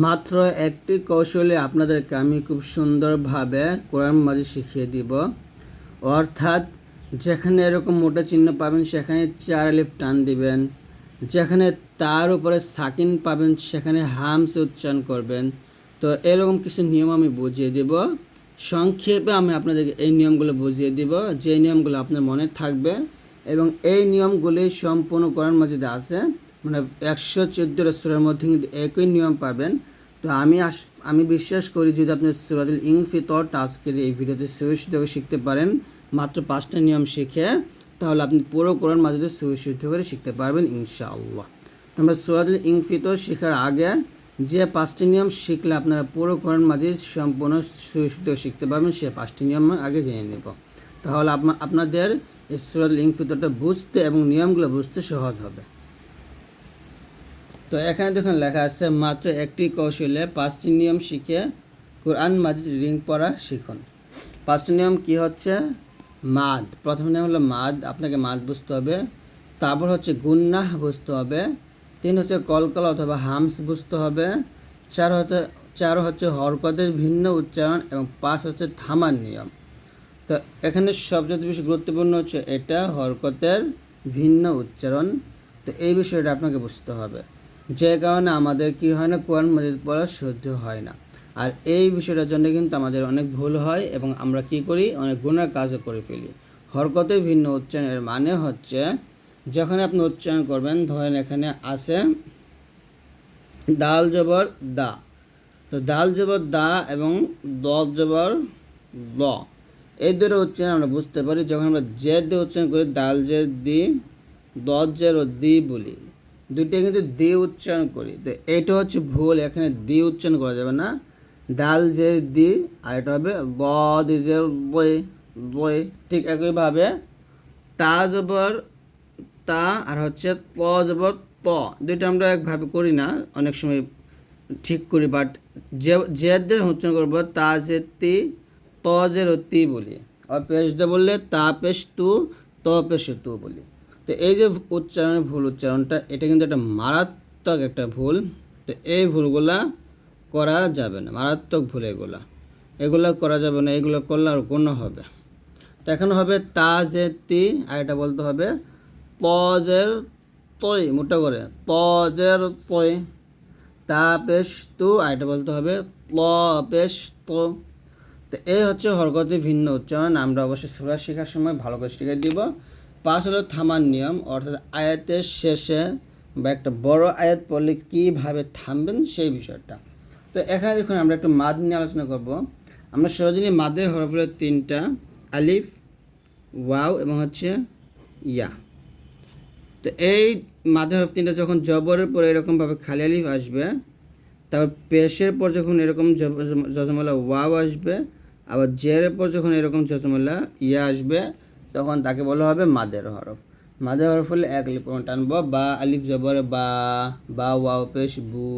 মাত্র একটি কৌশলে আপনাদেরকে আমি খুব সুন্দরভাবে কোরআন মাঝে শিখিয়ে দিব। অর্থাৎ যেখানে এরকম মোটা চিহ্ন পাবেন, সেখানে চার আলিফ টান দিবেন। যেখানে তার উপরে সাকিন পাবেন, সেখানে হামস উচ্চারণ করবেন। তো এরকম কিছু নিয়ম আমি বুঝিয়ে দেব। সংক্ষেপে আমি আপনাদেরকে এই নিয়মগুলো বুঝিয়ে দিব, যে নিয়মগুলো আপনার মনে থাকবে। এবং এই নিয়মগুলি সম্পূর্ণ করার মাজিদে আছে। মানে একশো চোদ্দ সুরের মধ্যে কিন্তু একই নিয়ম পাবেন। তো আমি আস আমি বিশ্বাস করি যদি আপনি সুরাতুল ইংফিতর আজকের এই ভিডিওতে সুশুদ্ধ শিখতে পারেন, মাত্র পাঁচটা নিয়ম শিখে, তাহলে আপনি পুরো কোরআন মাজিদে সুশুদ্ধ করে শিখতে পারবেন ইনশাআল্লাহ। তো আমরা সুরাতুল ইংফিতর শেখার আগে যে পাঁচটি নিয়ম শিখলে আপনারা পুরো কোরআন মাজিদ সম্পূর্ণ সুশুদ্ধ শিখতে পারবেন, সে পাঁচটি নিয়ম আগে জেনে নেব। তাহলে আপনা, আপনাদের এই সুরাতুল ইংফিতরটা বুঝতে এবং নিয়মগুলো বুঝতে সহজ হবে। তো এখানে দেখুন লেখা আছে, মাত্র একটি কৌশলে পাঁচটি নিয়ম শিখে কোরআন মাজিদ রিং পড়া শিখুন। পাঁচটি নিয়ম কি হচ্ছে? মাদ। প্রথম নিয়ম হলো মাদ, আপনাকে মাদ বুঝতে হবে। তারপর হচ্ছে গুন্নাহ বুঝতে হবে। তিন হচ্ছে কলকল অথবা হামস বুঝতে হবে। চার হচ্ছে চার হচ্ছে হরকতের ভিন্ন উচ্চারণ এবং পাঁচ হচ্ছে থামার নিয়ম। তো এখানে সবচেয়ে বেশি গুরুত্বপূর্ণ হচ্ছে এটা হরকতের ভিন্ন উচ্চারণ। তো এই বিষয়টা আপনাকে বুঝতে হবে। যে কারণে আমাদের কি হয় না, কোরআন মজিদ পড়া সহ্য হয় না। আর এই বিষয়টার জন্য কিন্তু আমাদের অনেক ভুল হয় এবং আমরা কি করি, অনেক গুণার কাজও করে ফেলি। হরকতের ভিন্ন উচ্চারণের মানে হচ্ছে, যখন আপনি উচ্চারণ করবেন, ধরেন এখানে আছে দাল জবর দা। তো দাল জবর দা এবং দ জবর ল। এই দুটো উচ্চারণ আমরা বুঝতে পারি, যখন আমরা জেদ দিয়ে উচ্চারণ করি, দাল জেদ দি দজ জের দি বলি। দুইটা কিন্তু দি উচ্চারণ করি। তো এইটা হচ্ছে ভুল, এখানে দি উচ্চারণ করা যাবে না। দাল যে দি, আর এটা হবে ব দি যে বই বই ঠিক একইভাবে তা জবর তা আর হচ্ছে প জবর প। দুইটা আমরা একভাবে করি না, অনেক সময় ঠিক করি বাট যে জেদের উচ্চারণ করব, তা যে তি, ত যে তি বলি। আর পেশ বললে তা পেশ তু, ত পেশ তু বলি। তো এই যে উচ্চারণের ভুল উচ্চারণটা, এটা কিন্তু একটা মারাত্মক একটা ভুল। তো এই ভুলগুলা করা যাবে না, মারাত্মক ভুল এগুলা। এগুলো করা যাবে না, এগুলো করলে আর কোনো হবে। তো এখন হবে তা যে তি আর এটা বলতে হবে তজের তৈ মোটা করে, তজের তৈ তা পেশ তু আর এটা বলতে হবে ল পেশ তো তো এই হচ্ছে হরকতের ভিন্ন উচ্চারণ, আমরা অবশ্যই সুরা শেখার সময় ভালো করে শিখে দিব। পাঁচ হলো থামার নিয়ম, অর্থাৎ আয়াতের শেষে বা একটা বড় আয়াত পড়লে কীভাবে থামবেন সেই বিষয়টা। তো এখানে দেখুন আমরা একটু মাদ নিয়ে আলোচনা করব। আমরা সরজনী মাদের হরফগুলো তিনটা, আলিফ, ওয়াও এবং হচ্ছে ইয়া। তো এই মাদের হরফ তিনটা যখন জবরের পরে এরকমভাবে খালি আলিফ আসবে, তারপর পেশের পর যখন এরকম যজমালা ওয়াও আসবে, আবার জেরের পর যখন এরকম যজমালা ইয়া আসবে তখন তাকে বলা হবে মাদের হরফ। মাদের হরফ হলে এক আলিফ টানব, বা আলিফ জবর বা বা ওয়াও পেশ বু,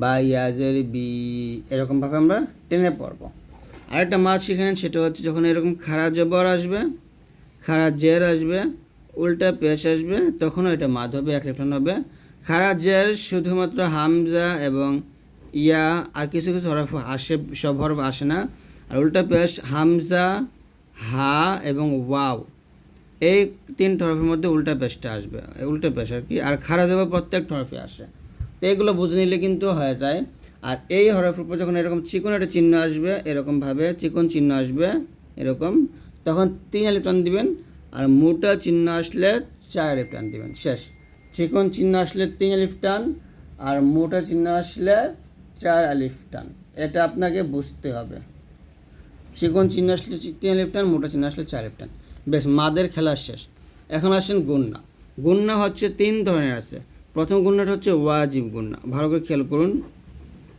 বা ইয়াজের বি এরকমভাবে আমরা টেনে পড়ব। আরেকটা মাছ শিখেন সেটা হচ্ছে যখন এরকম খারা জবর আসবে খারা জের আসবে, উল্টা পেশ আসবে, তখনও এটা মাদ হবে, এক লিফটান হবে। খারা জের শুধুমাত্র হামজা এবং ইয়া আর কিছু কিছু হরফ আসে, সব হরফ আসে না। আর উল্টা পেশ হামজা হা এবং ওয়াও। এই তিন হরফের মধ্যে উল্টা পেশটা আসবে উল্টা পেশ আর কি। আর খারা দেবো প্রত্যেক হরফে আসে। তো এগুলো বুঝে নিলে কিন্তু হয়ে যায়। আর এই হরফের উপর যখন এরকম চিকন একটা চিহ্ন আসবে এরকমভাবে চিকন চিহ্ন আসবে, এরকম, তখন তিন আলিফ দিবেন আর মোটা চিহ্ন আসলে চার আলিফ দিবেন। শেষ। চিকন চিহ্ন আসলে তিন আলিফ আর মোটা চিহ্ন আসলে চার আলিফ টান এটা আপনাকে বুঝতে হবে। চিকন চিহ্ন আসলে তিন আলিফ টান মোটা চিহ্ন আসলে চার আলিফ টান বেশ, মাদের খেলা শেষ। এখন আসেন গুন্না। গুন্না হচ্ছে তিন ধরনের আছে। প্রথম গুন্নাটা হচ্ছে ওয়াজিব গুন্না। ভালো করে খেয়াল করুন।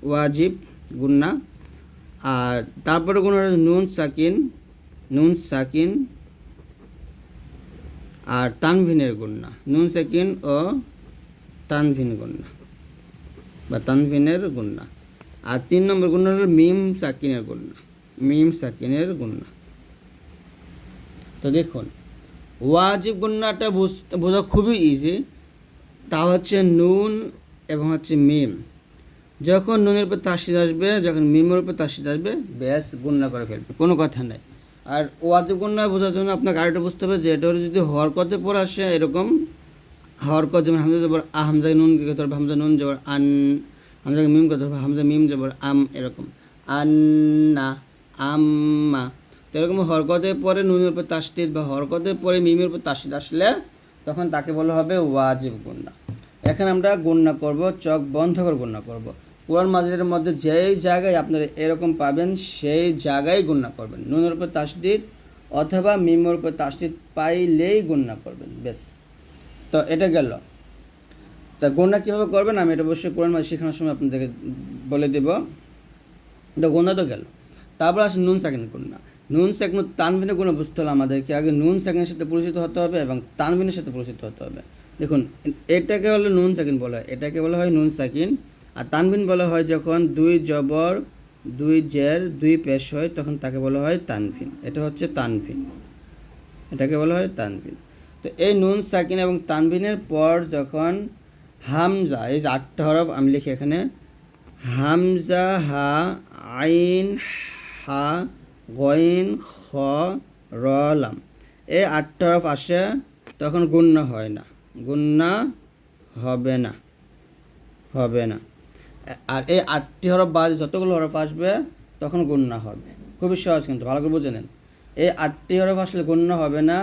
ওয়াজিব গুন্না। আর তারপরে হচ্ছে নুন সাকিন নুন সাকিন আর তানভিনের গুন্না। নুন সাকিন ও তানভিন গুন্না বা তানভিনের গুন্না। আর তিন নম্বর গুন্না হলো মিম সাকিনের গুন্না। মিম সাকিনের গুন্না। তো দেখুন, ওয়াজিব গুন্নাটা বোঝা খুবই ইজি তা হচ্ছে নুন এবং হচ্ছে মিম। যখন নুনের উপর তাসিদ আসবে, যখন মিমের উপর তাসিদ আসবে, ব্যাস গুণনা করে ফেলবে, কোনো কথা নাই। আর ওয়াজিব গুণনা বোঝার জন্য আপনাকে আরেকটা বুঝতে হবে, যে এটা যদি হরকতে পড়ে আসে, এরকম হরকত যেমন হামজা জবর আ, হামজা নুন কে ধরবে, হামজা নুন জবর আন, হামজা মিম কে ধরবে, হামজা মিম জবর আম, এরকম। আন্না আম্মা। তো এরকম হরকতে পরে নুনের উপর তাসদিদ বা হরকতের পরে মিমের উপর তাসদিদ আসলে তখন তাকে বলা হবে ওয়াজিব গুণনা এখানে আমরা গণনা করব, চোখ বন্ধ করে গণনা করব। কোরআন মাজিদের মধ্যে যেই জায়গায় আপনারা এরকম পাবেন, সেই জায়গায় গণনা করবেন। নুনের উপর তাসদিদ অথবা মিমের উপর তাসদিদ পাইলেই গণনা করবেন বেশ তো এটা গেল। তা গণনা কীভাবে করবেন, আমি এটা অবশ্যই কোরআন মাঝ শেখানোর সময় আপনাদেরকে বলে দেব। এটা গণনা তো গেল। তারপর আসে নুন সেকেন্ড গণনা নুন সেকেন্ড তানভিনের গুণ বুঝতে হলে আমাদেরকে আগে নুন সেকেন্ডের সাথে পরিচিত হতে হবে এবং তানভিনের সাথে পরিচিত হতে হবে। দেখুন, এটাকে হলো নুন সাকিন বলা হয়, এটাকে বলা হয় নুন সাকিন আর তানভিন বলা হয় যখন দুই জবর, দুই জের, দুই পেশ হয়, তখন তাকে বলা হয় তানভিন। এটা হচ্ছে তানভিন। এটাকে বলা হয় তানভিন। তো এই নুন সাকিন এবং তানভিনের পর যখন হামজা, এই যে আটটা হরফ আমি লিখি এখানে, হামজা, হা, আইন হা গইন খ রলাম এই আটটা হরফ আসে, তখন গুণ্য হয় না। গুন্না হবে না হবে না। আর এই আটটি হরফ বাদ যতগুলো হরফ আসবে, তখন গুন্না হবে। খুবই সহজ কিন্তু, ভালো করে বুঝে নেন। এই আটটি হরফ আসলে গুণ্য হবে না,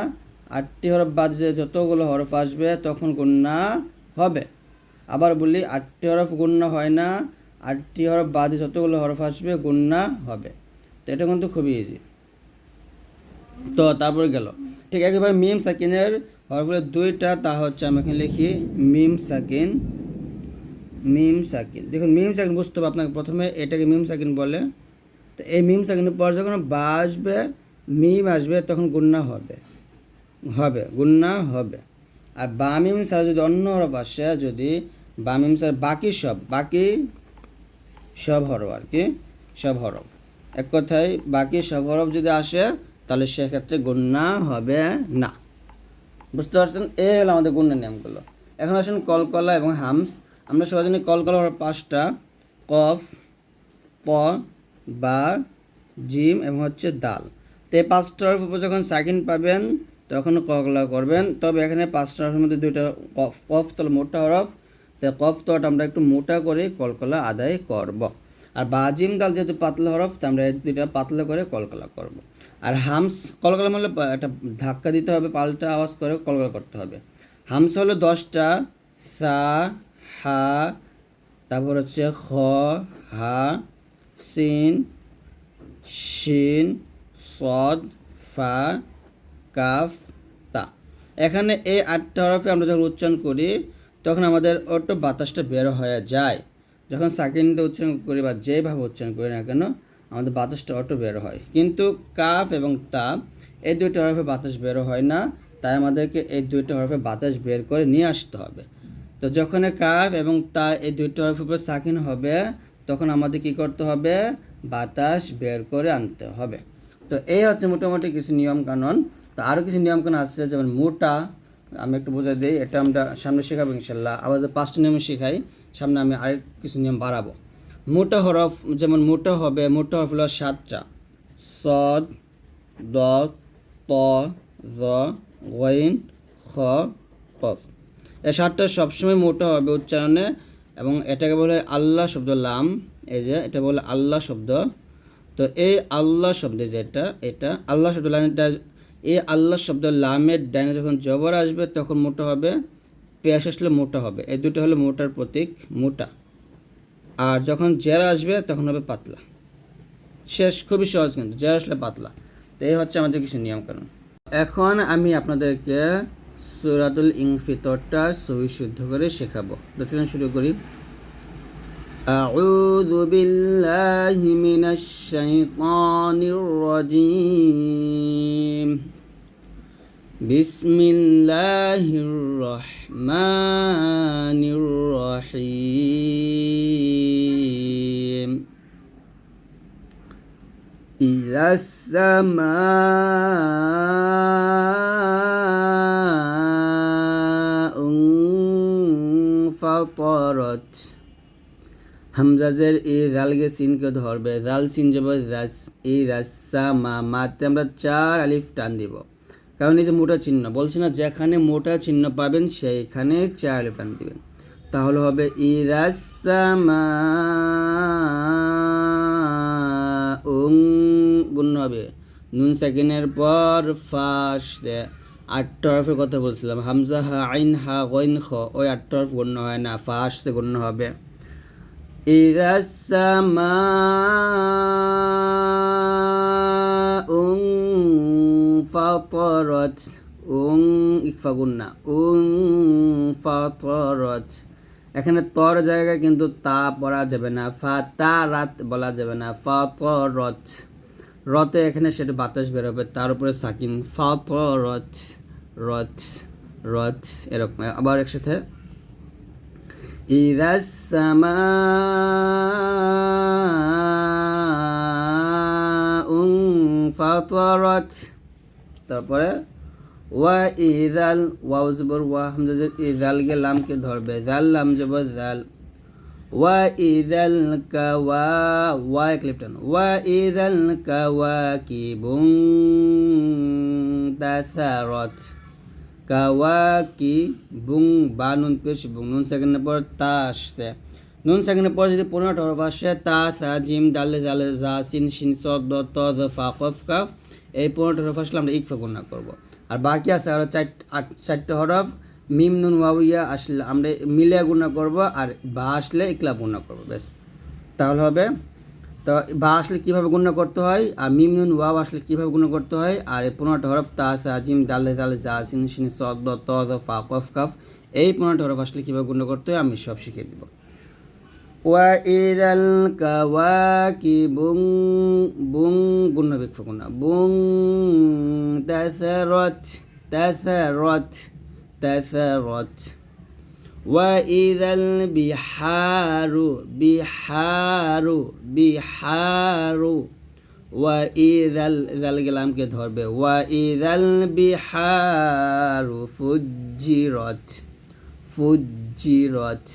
আটটি হরফ বাদ যে যতগুলো হরফ আসবে, তখন গুন্না হবে। আবার বলি, আটটি হরফ গুণ্য হয় না, আটটি হরফ বাদে যতগুলো হরফ আসবে, গুন্না হবে। তো এটা কিন্তু খুবই ইজি তো তারপরে গেল। ঠিক একইভাবে মিম সাকিনের হরফের দুইটা তা হচ্ছে আমি এখানে লিখি মিম সাকিন মিম সাকিন দেখুন মিম সাকিন বুঝতে হবে আপনাকে প্রথমে, এটাকে মিম সাকিন বলে। তো এই মিম সাকিনের পর যখন বা আসবে মিম আসবে, তখন গুন্না হবে। হবে, গুন্না হবে। আর বা মিম ছাড়া যদি অন্য হরফ আসে, যদি বা মিম ছাড়া বাকি সব বাকি সব হরফ আর কি, সব হরফ। এক কথায়, বাকি সব হরফ যদি আসে, তাহলে সেক্ষেত্রে গুন্না হবে না। বুঝতে পারছেন? এ হলো আমাদের গুণের নিয়মগুলো। এখন আসেন কলকলা এবং হামস। আমরা সবাই জানি কলকলা হলো পাঁচটা। কফ, প, বা, জিম এবং হচ্ছে দাল। তো এই পাঁচটার উপর যখন সাকিন পাবেন, তখন কলকলা করবেন। তবে এখানে পাঁচটা হরফের মধ্যে দুইটা কফ কফ তো মোটা হরফ। তো কফ তো আমরা একটু মোটা করে কলকলা আদায় করব। আর বাজিম দাল যেহেতু পাতলা হরফ, তা আমরা দুইটা পাতলা করে কলকলা করব। আর হামস, কলকলা মানে একটা ধাক্কা দিতে হবে, পাল্টা আওয়াজ করে কলকলা করতে হবে। হামস হলো দশটা, সা, হা, তারপর হচ্ছে খ, হা, সিন, শিন, সদ, ফা, কাফ, তা। এখানে এই আটটা হরফে আমরা যখন উচ্চারণ করি, তখন আমাদের অটো বাতাসটা বের হয়ে যায়। যখন সাকিনটা উচ্চারণ করি বা যেভাবে উচ্চারণ করি না কেন, আমাদের বাতাসটা অটো বের হয়। কিন্তু কাফ এবং তা, এই দুইটা হরফে বাতাস বের হয় না, তাই আমাদেরকে এই দুইটা হরফে বাতাস বের করে নিয়ে আসতে হবে। তো যখন কাফ এবং তা, এই দুইটা হরফের উপর সাকিন হবে, তখন আমাদের কি করতে হবে? বাতাস বের করে আনতে হবে। তো এই হচ্ছে মোটামুটি কিছু নিয়ম কানুন তো আরও কিছু নিয়ম কানুন আছে, যেমন মোটা, আমি একটু বোঝাই দিই, এটা আমরা সামনে শেখাবো ইনশাল্লাহ। আবার পাঁচটা নিয়ম শেখাই। সামনে আমি আরেক কিছু নিয়ম বাড়াবো। মোটা হরফ, যেমন মোটা হবে, মোটা হরফ হলো সাতটা। সদ দ ত, জ, গইন, খ, কফ। এই সাতটা সবসময় মোটা হবে উচ্চারণে এবং এটাকে বলে আল্লাহ শব্দ লাম। এই যে, এটা বলে আল্লাহ শব্দ। তো এই আল্লাহ শব্দে যেটা, এটা আল্লাহ শব্দ লাইনটা এই আল্লাহ শব্দ লামের ডাইনে যখন জবর আসবে, তখন মোটা হবে পেশ আসলে মোটা হবে এই দুটো হলো মোটার প্রতীক মোটা আর যখন জেরা আসবে তখন হবে পাতলা শেষ খুবই সহজ কিন্তু জেরা আসলে পাতলা তো এই হচ্ছে আমাদের কিছু নিয়মকানুন এখন আমি আপনাদেরকে সুরাতুল ইংফিতরটা সহি শুদ্ধ করে শেখাবো তো চলুন শুরু করি أعوذ بالله من الشيطان الرجيم بسم الله الرحمن الرحيم إذا السماء انفطرت হামজাজের এই জালকে সিনকে ধরবে জাল সিন যাব রাস এই রাসা মা মাতে আমরা চার আলিফ টান দিব কারণ এই যে মোটা চিহ্ন, বলছি না যেখানে মোটা চিহ্ন পাবেন সেইখানে চার আলিফ দিবেন। তাহলে হবে ইরাসামা উং গুণ হবে। নুন সেকেন্ডের পর ফার্স্ট আট তরফের কথা বলছিলাম। হামজা হা, আইন হা, গইন খ, ওই আট তরফ গণ্য হয় না। ফার্স্টে গণ্য হবে। ইরাসামা ফাতরত উং ইকফাগুন্না উং ফাতরত এখানে তর জায়গায় কিন্তু তা পড়া যাবে না। ফা তা রাত বলা যাবে না। ফা ত রথ রথে এখানে সেটা বাতাস বেরোবে তার উপরে সাকিন ফা রত। রথ রথ রথ এরকম। আবার একসাথে। ইদাসমা উং ফাতরথ তারপরে, ওয়া ইদাল, ওয়াও জবর, ওয়া হামজা যে ইদাল কে লামকে ধরবে, জাল লাম জবর, জাল। ওয়া ইদাল কাওয়া ওয়া এক লিপটান ওয়া ইদাল কাওয়া কি বুং তাসারত কাওয়াকি বুং বা নুন পেশ বুং নুন সেকেন্ডের পর তা আসছে। নুন সেকেন্ডের পর যদি পনেরোটা হরফ আসে, তা সা, জিম, দালে, জালে, জা, সিন সিন স দ, ত, জ, ফা, কফ, কাফ এই পনেরোটা হরফ আসলে আমরা ইকফা গুণা করব। আর বাকি আছে আরও চার, আট, চারটে হরফ। মিম, নুন ওয়াউইয়া আসলে আমরা মিলে গুণা করব আর বা আসলে ইকলা গুণা করব বেশ তাহলে হবে, তো বা আসলে কীভাবে গুণ করতে হয় আর মিম, নুন, ওয়াও আসলে কীভাবে গুণ করতে হয় আর এই পনেরোটা হরফ তা সাজিম দালে দালে জা সিন সিন, সদ ত ফা, কফ, কাফ, এই পনেরোটা হরফ আসলে কীভাবে গুণ করতে হয় আমি সব শিখিয়ে দিব। ওয়া ইদাল কাওয়াকি বুং বুং গুণ বিকফ গুণ বুং তাসারত তাসারত তাসারত وإذا البحار بحار بحار وإذا ذلك লামকে ধরবে وإذا البحار فجرت فجرت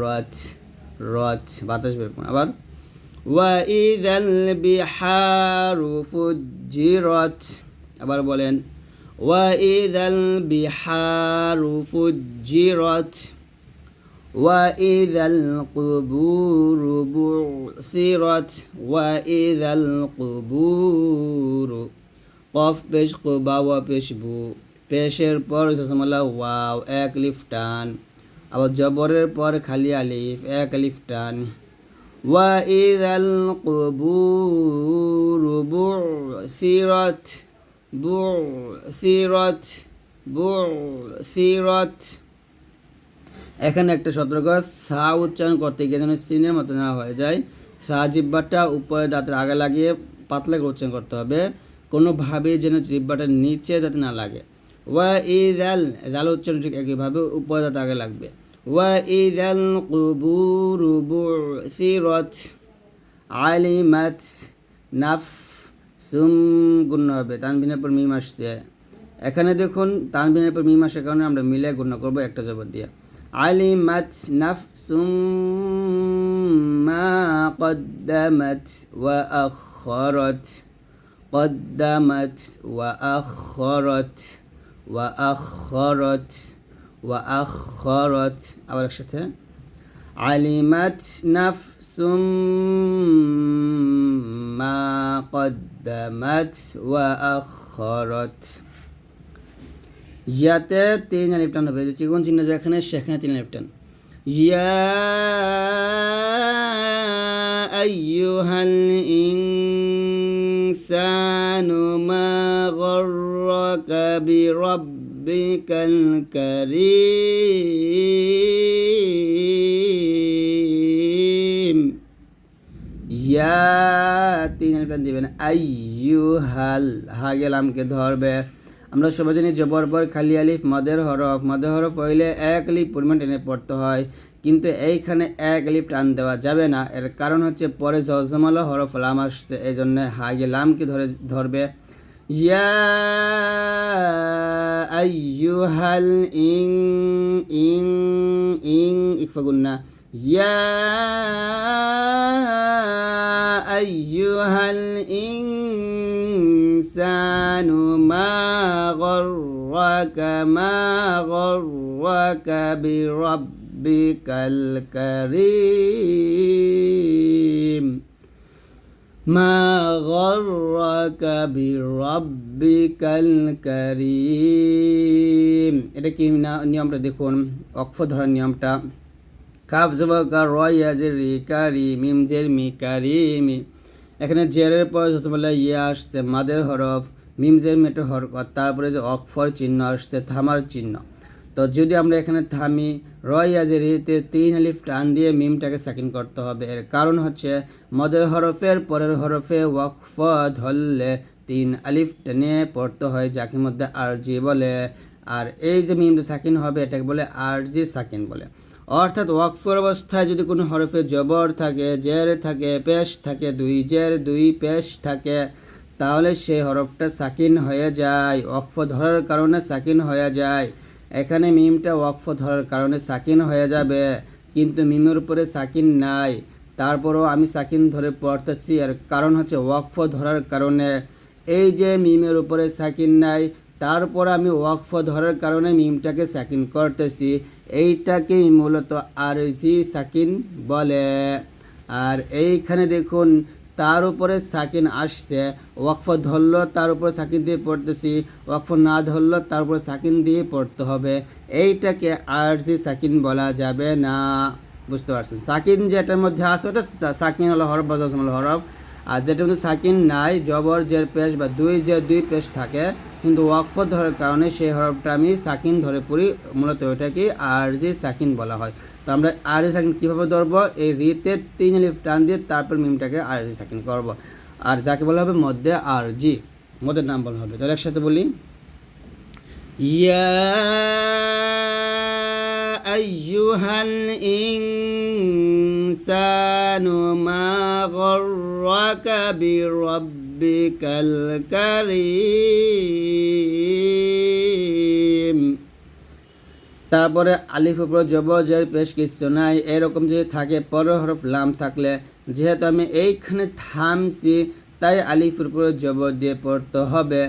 রত রত বাতাস বের করুন আবার وإذا البحار فجرت আবার বলেন وإذا البحار فجرت وإذا القبور بعثرت وإذا القبور কফ পেশ কোবা ওয়া পেশ বু পেশের পর জসমলা ওয়াও এক লিফ টান আবার জবরের পর খালি আলিফ, এক আলিফ টান। ইদাল কুবুর বুসিরাত বুসিরাত বুসিরাত এখানে একটা সতর্ক সা উচ্চারণ করতে গিয়ে যেন সিনের মতো না হয়ে যায়। সা জিব্বাটা উপরে দাঁতের আগে লাগিয়ে পাতলা করে উচ্চারণ করতে হবে। কোনোভাবেই যেন জিব্বাটা নিচে যাতে না লাগে। ওয়া ই জাল জাল উচ্চারণ ঠিক একইভাবে উপরে দাঁত আগে লাগবে। ওয়া ই জাল কুবুরু বুসিরাত আলিমাত নাফ সুম গুণ্য হবে তানবিনের পর মিম আসছে এখানে দেখুন তানবিনের পর মিম আসার কারণে আমরা মিলে গুণ্য করবো একটা জবর দিয়ে আলিমাত নাফসুম মা قدمت وأخرت قدمت وأخرت وأخرت وأخرت ওয়া আখরত আবার একসাথে আলিমাত নাফসুম মা কদ্দামাত ওয়া আখরত ইয়াতে তিন আলিফ টান হবে চিকন চিহ্ন যেখানে সেখানে তিন আলিফ টান। ইয়া আইয়ুহাল ইনসানু মা গর্রকা বিরব্ব বিরাব্বিকাল কারীম। ইয়া তিন আলিফ টান দিবেন। আইয়ুহাল হা গেলামকে ধরবে। আমরা সবাই জানি জবর পর খালি আলিফ, মদের হরফ। মদের হরফ হইলে এক আলিফ পরিমাণ টেনে পড়তে হয়। কিন্তু এইখানে এক আলিফ টান দেওয়া যাবে না। এর কারণ হচ্ছে পরে জজমাল হরফ লাম আসছে। এই জন্য হাগে লামকে ধরে, ধরবে। ইয়া আইয়ুহাল ইং ইং ইং ইকফাগুন্না ইয়া আইয়ুহাল ইনসানু মা গররাকা মা গররাকা বিরাব্বিকাল কারীম মা গররাকা বিরাব্বিকাল কারীম। এটা কি নিয়মটা দেখুন, অক্ষ ধরার নিয়মটা। কাফ জবকা রয় ইয়াজের রি কারি মিম জের মি কারি মি এখানে জেরের পর যতবেলা ইয়ে আসছে, মাদের হরফ, মিম জের মেটো আর তারপরে যে অক্ষর চিহ্ন আসছে, থামার চিহ্ন। তো যদি আমরা এখানে থামি, রয় ইয়াজের রিতে তিন আলিফ টান দিয়ে মিমটাকে সাকিন করতে হবে। এর কারণ হচ্ছে, মদের হরফের পরের হরফে ওয়াকফ ধরলে তিন আলিফ টেনে পড়তে হয়, যাকে মধ্যে আরজি বলে। আর এই যে মিমটা সাকিন হবে, এটাকে বলে আরজি সাকিন বলে। অর্থাৎ ওয়াকফর অবস্থায় যদি কোনো হরফে জবর থাকে, জের থাকে, পেশ থাকে, দুই জের, দুই পেশ থাকে, তাহলে সেই হরফটা সাকিন হয়ে যায়। ওয়াকফ ধরার কারণে সাকিন হয়ে যায়। এখানে মিমটা ওয়াকফ ধরার কারণে সাকিন হয়ে যাবে, কিন্তু মিমের উপরে সাকিন নাই। তারপরও আমি সাকিন ধরে পড়তেছি আর কারণ হচ্ছে ওয়াকফ ধরার কারণে। এই যে মিমের উপরে সাকিন নাই, তারপর আমি ওয়াকফ ধরার কারণে মিমটাকে সাকিন করতেছি। এইটাকেই মূলত আরজি সাকিন বলে। আর এইখানে দেখুন তার উপরে সাকিন আসছে। ওয়াকফ ধরলো, তার উপরে সাকিন দিয়ে পড়তেছি। ওয়াকফ না ধরলো, তার উপরে সাকিন দিয়ে পড়তে হবে। এইটাকে আরজি সাকিন বলা যাবে না। বুঝতে পারছেন? সাকিন যেটার মধ্যে আসে ওটা সাকিন হলো হরফ, বা জজম হলো হরফ। আর যেটার মধ্যে সাকিন নাই, জবর জের পেশ বা দুই যে দুই পেশ থাকে, কিন্তু ওয়াকফ ধরার কারণে সেই হরফটা আমি সাকিন ধরে পড়ি। মূলত ওইটাকে আরজি সাকিন বলা হয়। তো আমরা আর এস সাকিন কীভাবে ধরবো? এই রিতে তিন লিফ টান দিয়ে তারপর মিমটাকে আর এস সাকিন করব। আর যাকে বলা হবে মধ্যে আর জি মধ্যে নাম বলা হবে। তাহলে একসাথে বলি। ইয়া ইং সানু মা কবি বিরাব্বিকাল কারীম। তারপরে আলিফ উপর জবজের পেশ কিছু নাই। এরকম যদি থাকে পর হরফ লাম থাকলে, যেহেতু আমি এইখানে থামছি, তাই আলিফের উপর জবর দিয়ে পড়তে হবে।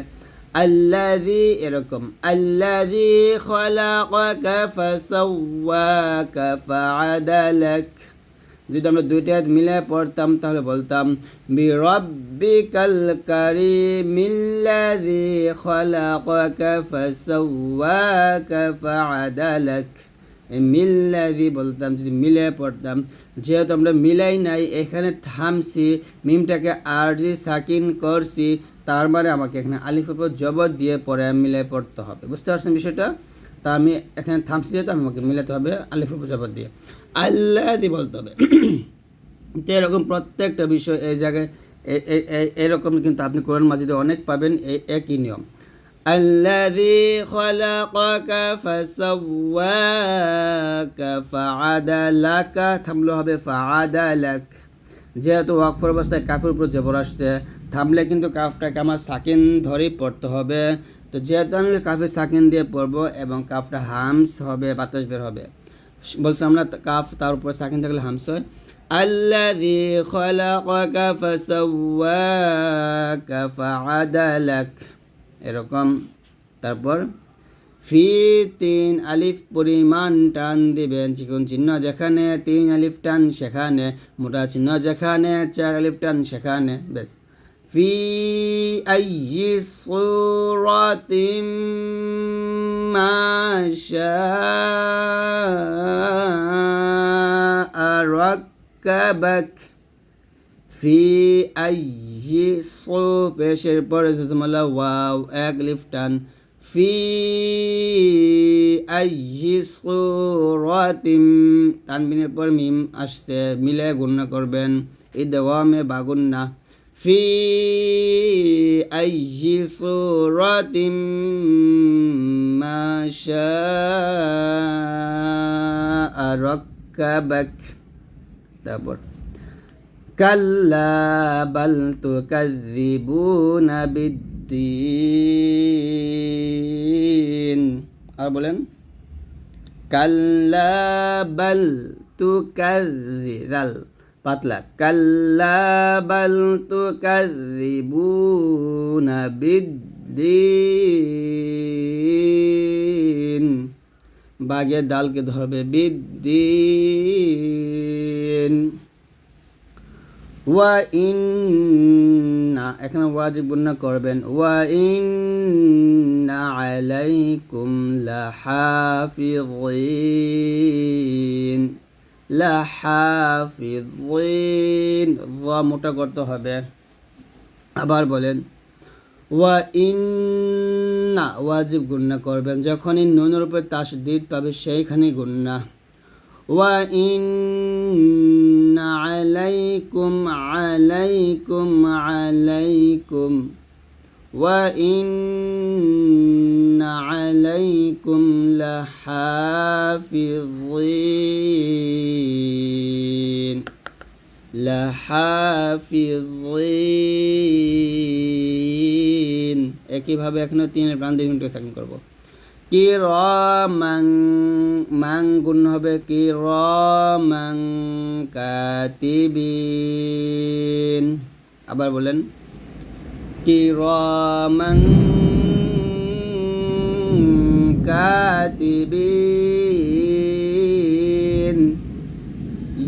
আল্লাদি এরকম আল্লাদি খলাকাকা ফাসাওয়াকা ফাআদালাক। যদি আমরা দুইটা মিলে পড়তাম, তাহলে বলতাম, বিরব্বিকাল কারিমিল্লাযী খলাকাকা ফাসাওয়াকা ফাআদালাক। এই মিল্লাযী বলতাম, যদি মিলে পড়তাম। যেহেতু আমরা মিলাই নাই, এখানে থামছি, মিমটাকে আরজি সাকিন করছি, তার মানে আমাকে এখানে আলিফ উপর জবর দিয়ে পরে মিলে পড়তে হবে। বুঝতে পারছেন বিষয়টা? তা আমি এখানে থামছি যেহেতু আমাকে মিলাতে হবে আলিফ উপর জবর দিয়ে আল্লাহ দিয়ে বলতে হবে তো এরকম প্রত্যেকটা বিষয় এই জায়গায় এ- এ- এ- এরকম কিন্তু আপনি কোরআন মাজিদে অনেক পাবেন এই একই নিয়ম الذي خلقك فسواك فعدلك থামলে হবে ফাআদালাক যেহেতু ওয়াকফর অবস্থায় কাফের উপর জবর আসছে থামলে কিন্তু কাফটাকে আমার সাকিন ধরেই পড়তে হবে তো যেহেতু আমি কাফের সাকিন দিয়ে পড়ব এবং কাফটা হামস হবে, বাতাস বের হবে। বলছি আমরা কাফ তার উপর সাকিন থাকলে হামস হয়। আল্লাযী খলাকাকা ফাসাওয়াকা ফাআদালাক। এরকম। তারপর ফি তিন আলিফ পরিমাণ টান দিবেন, চিকন চিহ্ন যেখানে, তিন আলিফ টান সেখানে, মোটা চিহ্ন যেখানে, চার আলিফ টান সেখানে বেশ ফি আইয়ি সূরাতিম মা শাআ রাক্কাবাক ফি আইয়ি সো পেশের পরে জজমালা ওয়াও এক লিফটান ফি আইয়ি সূরাতিম তানবিনের পর মিম আসছে মিলে গুণনা করবেন এই দেওয়ামে বাগুন্না في أي صورة ما شاء ركبك دبر كلا بل تكذبون بالدين أربلن كلا بل تكذب পাতলা। কাল্লা বাল তুকাজিবুনা বিদ্দিন। বাঘে ডালকে ধরবে বিদ্দিন। ওয়া ইন্না, এখানে ওয়াজিব গুণনা করবেন। ওয়া ইন্না আলাইকুম লাহাফিযিন। লাহাফিযিন ওয়া মোটা করতে হবে। আবার বলেন, ওয়া ইন্না ওয়াজিব গুণনা করবেন। যখনই নুনের উপর তাসদিদ পাবে, সেইখানেই গুণনা ওয়া ইন্না আলাইকুম আলাইকুম আলাইকুম। ইন্না আলাইকুম লাহাফিযিন লাহাফিযিন একইভাবে এখানে তিনের প্রাণ দিয়ে মিনিট সেকেন্ড করব। কি র মাং মাং গুণ হবে কি র মাং কাতিবিন। আবার বলেন কি র মাং কাতিবিন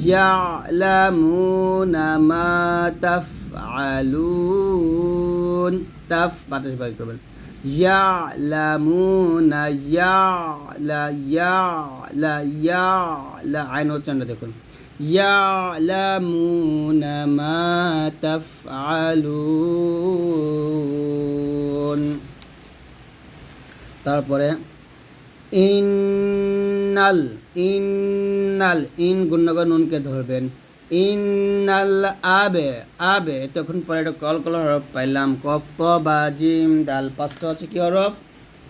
يعلمون ما تفعلون تف বাতাস বাই করবেন يعلمون يعلى يعلى يعلى আইন উচ্চারণটা দেখুন يعلمون ما تفعلون তারপরে ইন্নাল ইন্নাল ইন গুণনগর নুনকে ধরবেন ইন্নাল আবে আবে তখন পরে একটা কলকলা হরফ পাইলাম কফ ক বা জিম ডাল পাঁচটা আছে কি হরফ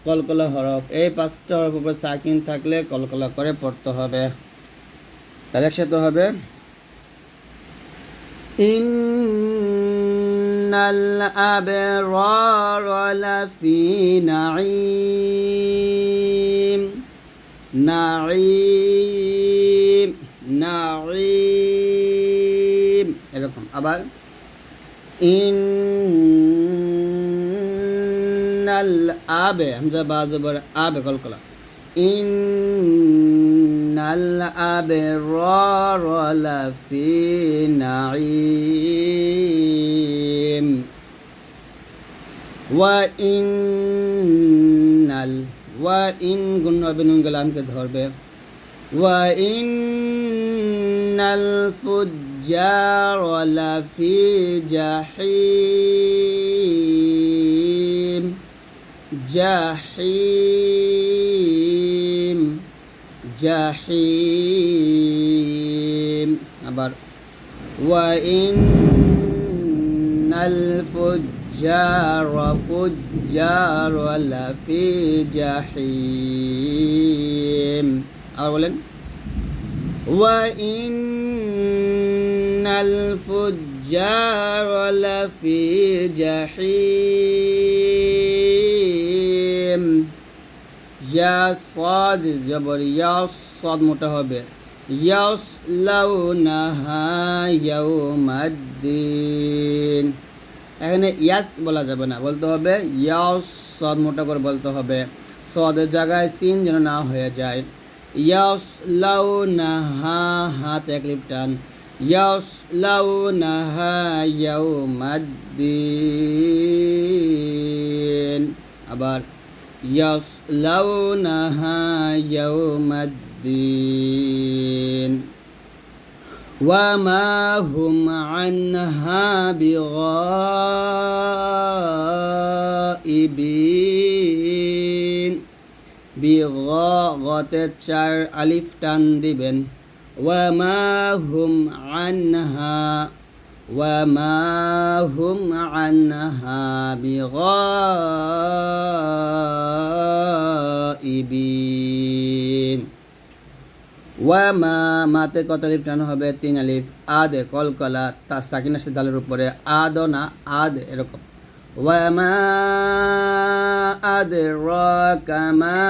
কলকলা হরফ এই পাঁচটা হরফ উপর সাকিন থাকলে কলকলা করে পড়তে হবে তাহলে একসাথে হবে। এরকম। আবার ইন্নাল আবে হামজা বা জবর আবে কলকলা ইন্নাল আবরার লাফি নাঈম ওয়া ইন্নাল ওয়া ইন গুণ হবে নুন গলামকে ধরবে ওয়া ইন্নাল ফুজ্জার লাফি জাহিম জাহিম জাহিম আবার ওয়া ইন্নাল ফুজ্জার ফুজ্জার লাফি জাহিম আর বলেন ওয়া ইন্নাল ইয়া সাদ জবর, ইয়া সাদ মোটা হবে। ইয়াসলাউনাহা ইয়াউমাদ্দিন। এখানে ইয়াস বলা যাবে না, বলতে হবে ইয়াস সদ মোটা করে বলতে হবে। সদের জায়গায় সিন যেন না হয়ে যায়। ইয়াস লাউ নাহা হাত এক লিপটান ইয়াস লাউ নাহা ইয়াউমাদ্দিন। আবার ইয়াস লাউ নাহা ইয়াউমাদ্দিন وما هم عنها بغائبين বিগতে চার আলিফ টান দিবেন ওয়ামা হুম আনহা وما هم عنها بغائبين ওয়ামা মাতে কত আলিফ টানো হবে? তিন আলিফ। আদ কলকলা তার সাকিনা সিদ্ধালের উপরে। আদ না আদ এরকম। ওয়ামা আদ র কামা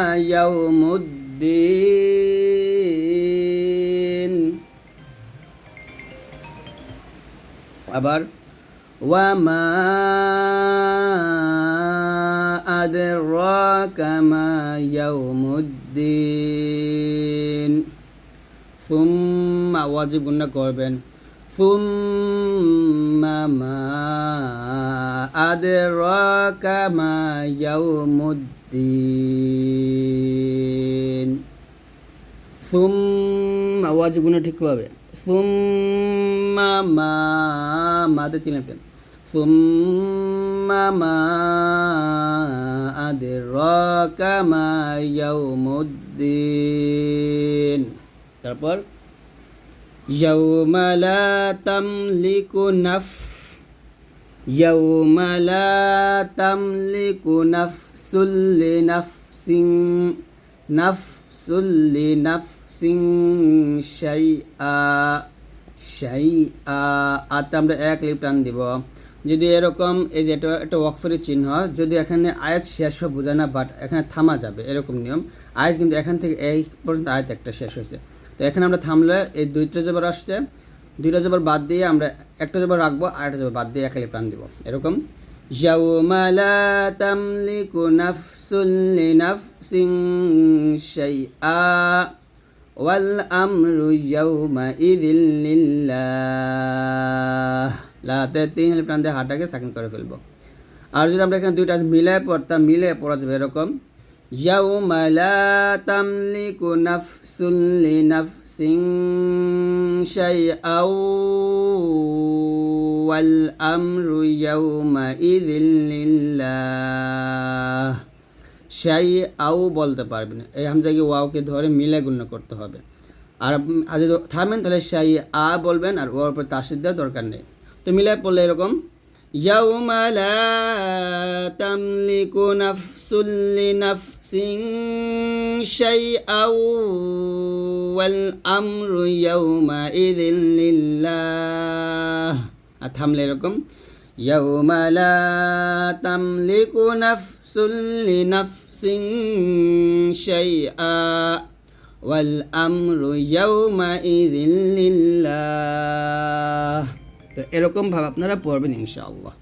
আবার ওয়ামা ইয়াউমুদ্দিন। সুম্মা ওয়াজিব গুণা করবেন। সুম্মা ইয়াউমুদ্দিন। সুম্মা ওয়াজিব গুণা ঠিক হবে সুম্মা মা মাতে তিন পেন সুম্মা মা আদরাকা মা ইয়াউমুদ্দিন। তারপর, ইয়াউমা লা তামলিকু নাফ, ইয়াউমা লা তামলিকু নাফসুল নাফসিং শাই আ শাই আ আতে আমরা এক লিপ টান দিব। যদি এরকম এই যে এটা একটা ওয়াকফের চিহ্ন, যদি এখানে আয়াত শেষ হয় বোঝায় না বাট এখানে থামা যাবে, এরকম নিয়ম। আয়াত কিন্তু এখান থেকে এই পর্যন্ত আয়াত একটা শেষ হয়েছে। তো এখানে আমরা থামলে এই দুইটা জবর আসছে, দুইটা জবর বাদ দিয়ে আমরা একটা জবর রাখব আর একটা জবর বাদ দিয়ে একালি প্রাণ দিব। এরকম? ইয়াউমালা তামলিকু সিং শাই আ والأمر يومئذ لله লাতে তিন প্রাণ দিয়ে হাটাকে সাকিন করে ফেলবো আর যদি আমরা এখানে দুইটা মিলায় পড়তাম মিলে পড়া যাবে এরকম يوم لا تملك نفس لنفس شيئا والأمر يومئذ لله শাই আও বলতে পারবেন এই হামজাকে ওয়াওকে ধরে মিলে গুণ্য করতে হবে আর আপনি- আর যদি থামেন তাহলে শাই আ বলবেন আর ওর উপর তাসিদ দেওয়ার দরকার নেই তো মিলে পড়লে এরকম يوم لا تملك نفس لنفس شيئا والأمر يومئذ لله আর থামলে এরকম يوم لا تملك نفس لنفس والأمر شيئا والأمر يومئذ لله তো এরকমভাবে আপনারা পড়বেন ইনশাআল্লাহ